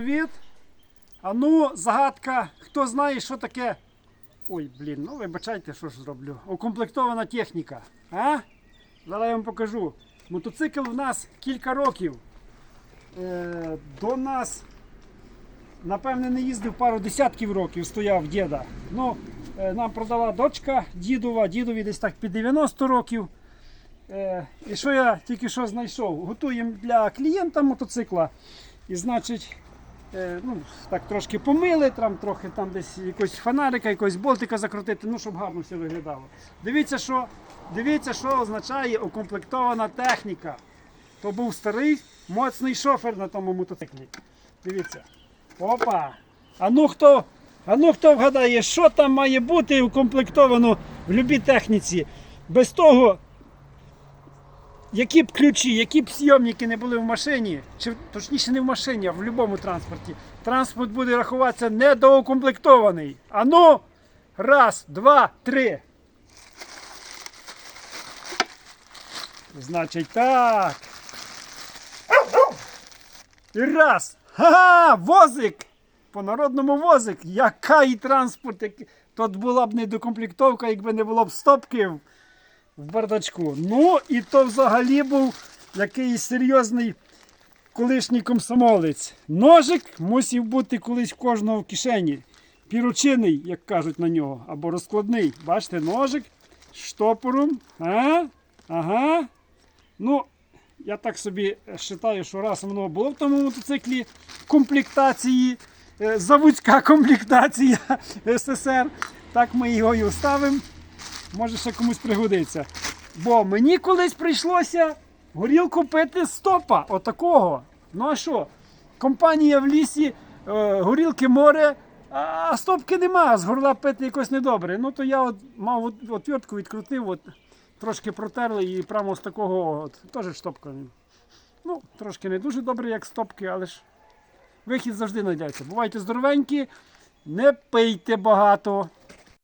привіт. А ну, загадка, хто знає, що таке. Ой, блін, ну вибачайте, що ж зроблю. Укомплектована техніка. А? Зараз я вам покажу. Мотоцикл в нас кілька років. Е, до нас, напевне, не їздив пару десятків років, стояв діда. Ну, е, нам продала дочка дідова, дідові десь так під 90 років. Е, і що я тільки що знайшов? Готуємо для клієнта мотоцикла. І значить, ну, так трошки помили, там трохи там десь якогось фонарика, якогось болтика закрутити, ну, щоб гарно все виглядало. Дивіться, що, дивіться, що означає укомплектована техніка. То був старий моцний шофер на тому мотоциклі. Дивіться. Опа! А ну хто, а ну хто вгадає, що там має бути укомплектовано в будь-якій техніці? Без того які б ключі, які б зйомники не були в машині, чи точніше не в машині, а в будь-якому транспорті, транспорт буде рахуватися недоукомплектований. Ану, раз, два, три. Значить так. І раз. Ха-ха! Возик! По народному возик. Яка і транспорт. як- Тут була б недокомплектовка, якби не було б стопки в- бардачку. Ну, і то взагалі був якийсь серйозний колишній комсомолець. Ножик мусив бути колись в кожного в кишені. Піручиний, як кажуть на нього, або розкладний. Бачите, ножик штопором. А? Ага. Ну, я так собі вважаю, що раз воно було в тому мотоциклі комплектації, е, заводська комплектація СССР, так ми його і оставимо може ще комусь пригодиться. Бо мені колись прийшлося горілку пити з стопа, отакого. Ну а що? Компанія в лісі, е, горілки море, а стопки нема, з горла пити якось недобре. Ну то я от мав от, отвертку відкрутив, от, трошки протерли і прямо з такого от, теж штопка. Ну, трошки не дуже добре, як стопки, але ж вихід завжди знайдеться. Бувайте здоровенькі, не пийте багато.